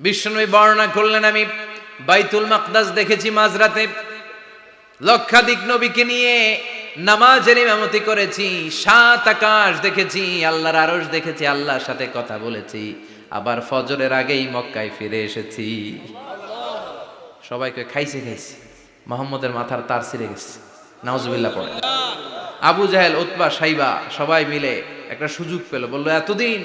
বিষ্ণুই বর্ণনা করলেন, আমি বাইতুল মাকদাস দেখেছি মাঝরাতে। লক্ষাধিক নবীকে নিয়ে নামাজের ইমামতি করেছি, সাত আকাশ দেখেছি, আল্লাহর আরস দেখেছি, আল্লাহর সাথে কথা বলেছি। আবার ফজরের আগেই মক্কায় ফিরে এসেছি। সবাইকে খাইছে খাইছে। মোহাম্মদের মাথার তার ছিঁড়ে গেছে। নাউজুবিল্লাহ পড়ে। আবু জাহেল, উতবা, সাইবা, সবাই মিলে একটা সুযোগ পেল। বলল, এতদিন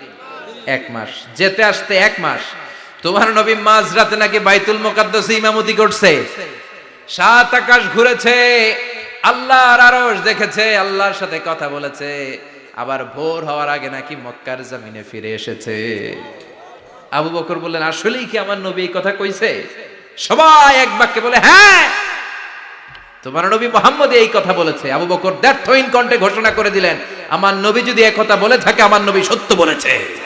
এক মাস। যেতে আসতে এক মাস। তোমার নবী মাঝরাতে নাকি বাইতুল মোকাদ্দাসে ইমামতি করছে। সাত আকাশ ঘুরেছে, আল্লাহর আরশ দেখেছে, আল্লাহর সাথে কথা বলেছে। আবার ভোর হওয়ার আগে নাকি মক্কার জমিনে ফিরে এসেছে। আবু বকর বললেন, আসলেই কি আমার নবী এই কথা কইছে? সবাই এক বাক্যে বলে হ্যাঁ তোমার নবী মোহাম্মদ এই কথা বলেছে। আবু বকর দ্ব্যর্থহীন কণ্ঠে ঘোষণা করে দিলেন, আমার নবী যদি এক কথা বলে থাকে, আমার নবী সত্য বলেছে।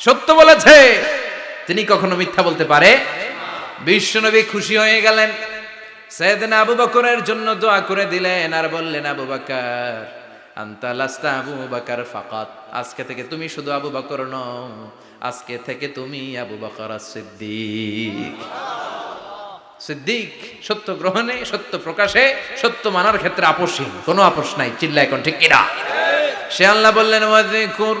সত্য বলেছে। তিনি কখনো মিথ্যা বলতে পারে। বিশ্বনবী খুশি হয়ে গেলেন। সৈয়দিন আবু বকরের জন্য দোয়া করে দিলেন আর বললেন, আবু বকর, আন্তা আবু বকর ফাকাত। আজকে থেকে তুমি শুধু আবু বকর নও, আজকে থেকে তুমি আবু বকর সিদ্দিক সিদ্দিক সত্য গ্রহণে, সত্য প্রকাশে, সত্য মানার ক্ষেত্রে আপোষহীন। কোনো আপোষ নাই চিল্লা এখন ঠিক কিনা? সে আল্লাহ বললেন, ওয়াযকুর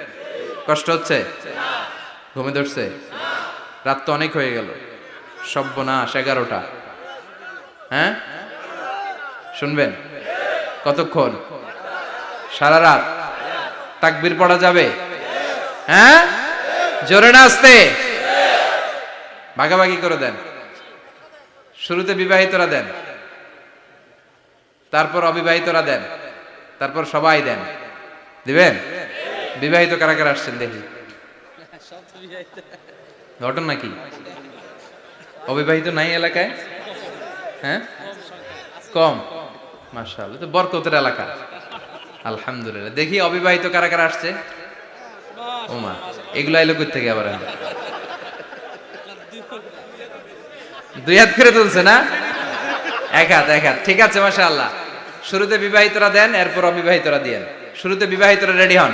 কষ্ট হচ্ছে? ঘুমে ধরছে? রাত তো অনেক হয়ে গেল। সব্যনাশ এগারোটা। হ্যাঁ? শুনবেন? কতক্ষণ? সারা রাত। তাকবির পড়া যাবে? হ্যাঁ? জোরে না আসতে ভাগাভাগি করে দেন। শুরুতে বিবাহিতরা দেন। তারপর অবিবাহিতরা দেন। তারপর সবাই দেন। দিবেন? বিবাহিত কারা কারা আসছেন দেখি? ঘটনা কি? অবিবাহিত নাই এলাকায়? হ্যাঁ? কম। মার্শাল তো বরকতের এলাকা। আলহামদুলিল্লাহ। দেখি অবিবাহিত কারা কারা আসছে? ওমা, এগুলো আইলো থেকে আবার দুই হাত করে তুলছে না? এক হাত এক হাত। ঠিক আছে মাসা আল্লাহ শুরুতে বিবাহিতরা দেন, এরপর অবিবাহিতরা দিয়েন। শুরুতে বিবাহিতরা রেডি হন।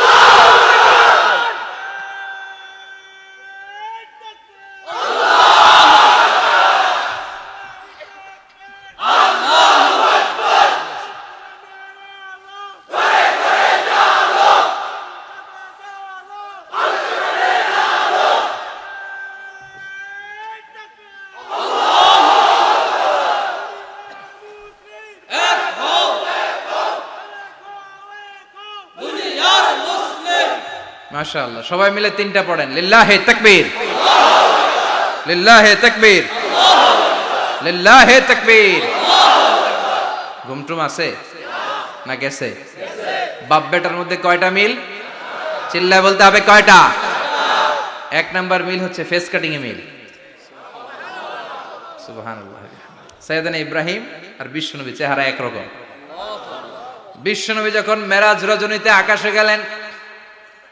মাশাআল্লাহ। সবাই মিলে তিনটা পড়েন। লিল্লাহে তাকবীর। লিল্লাহে তাকবীর। লিল্লাহে তাকবীর। ঘুমটুম আছে? না গেছে? বাপ বেটার মধ্যে কয়টা মিল? চিল্লায় বলতে হবে কয়টা? এক নাম্বার মিল হচ্ছে ফেস কাটিং এ মিল। সুবহানাল্লাহ। সৈয়দানা ইব্রাহিম আর বিশ্বনবী, চেহারা একরকম। বিশ্বনবী যখন মেরাজ রজনীতে আকাশে গেলেন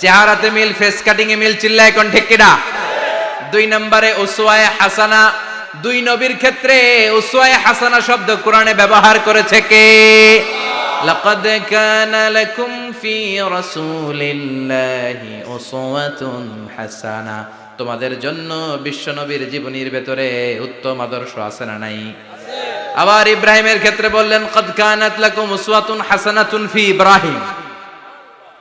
চেহারাতে মিল ফেস কাটিং এ মিল, চিল্লায় কোন ঠেকিডা দুই নম্বরে উসওয়ায়ে হাসানা। দুই নবীর ক্ষেত্রে উসওয়ায়ে হাসানা শব্দ কোরআনে ব্যবহার করেছে কে? লাকাদ কানা লাকুম ফি রাসূলিল্লাহি উসওয়াতুন হাসানা। তোমাদের জন্য বিশ্ব নবীর জীবনীর ভেতরে উত্তম আদর্শ আছে না নাই? আবার ইব্রাহিমের ক্ষেত্রে বললেন কদ কানাত লাকুম উসওয়াতুন হাসানাতুন ফি ইব্রাহিম।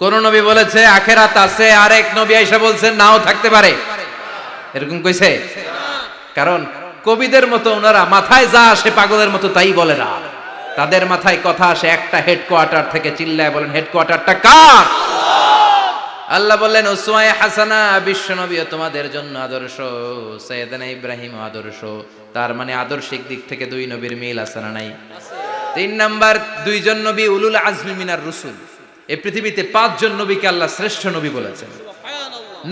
কোন নবী বলেছে, আখেরাত আছে। আরেক নবী আইসা বলছে, নাও থাকতে পারে। এরকম কইছে? কারণ কবিদের মতো ওনারা, মাথায় যা আসে পাগলের মতো তাই বলে না। তাদের মাথায় কথা আসে একটা হেডকোয়ার্টার থেকে চিল্লায় বলেন হেডকোয়ার্টারটা কার? আল্লাহ বললেন ওসুয়ায় হাসানা বিশ্ব নবীও তোমাদের জন্য আদর্শ, সৈয়দানা ইব্রাহিম আদর্শ। তার মানে আদর্শিক দিক থেকে দুই নবীর মিল আছে না নাই? তিন নাম্বার, দুইজন নবী উলুল আজমি মিনার রসুল। এই পৃথিবীতে পাঁচজন নবীকে আল্লাহ শ্রেষ্ঠ নবী বলেছেন।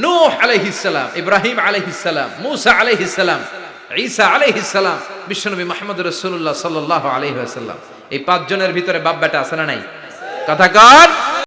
নূহ আলাইহিসসালাম ইব্রাহিম আলাইহিসসালাম মুসা আলাইহিসসালাম ঈসা আলাইহিসসালাম বিশ্বনবী মুহাম্মদ রাসূলুল্লাহ সাল্লাল্লাহু আলাইহি ওয়াসাল্লাম। এই পাঁচজনের ভিতরে বাপ বেটা আছে না নাই? কথা কর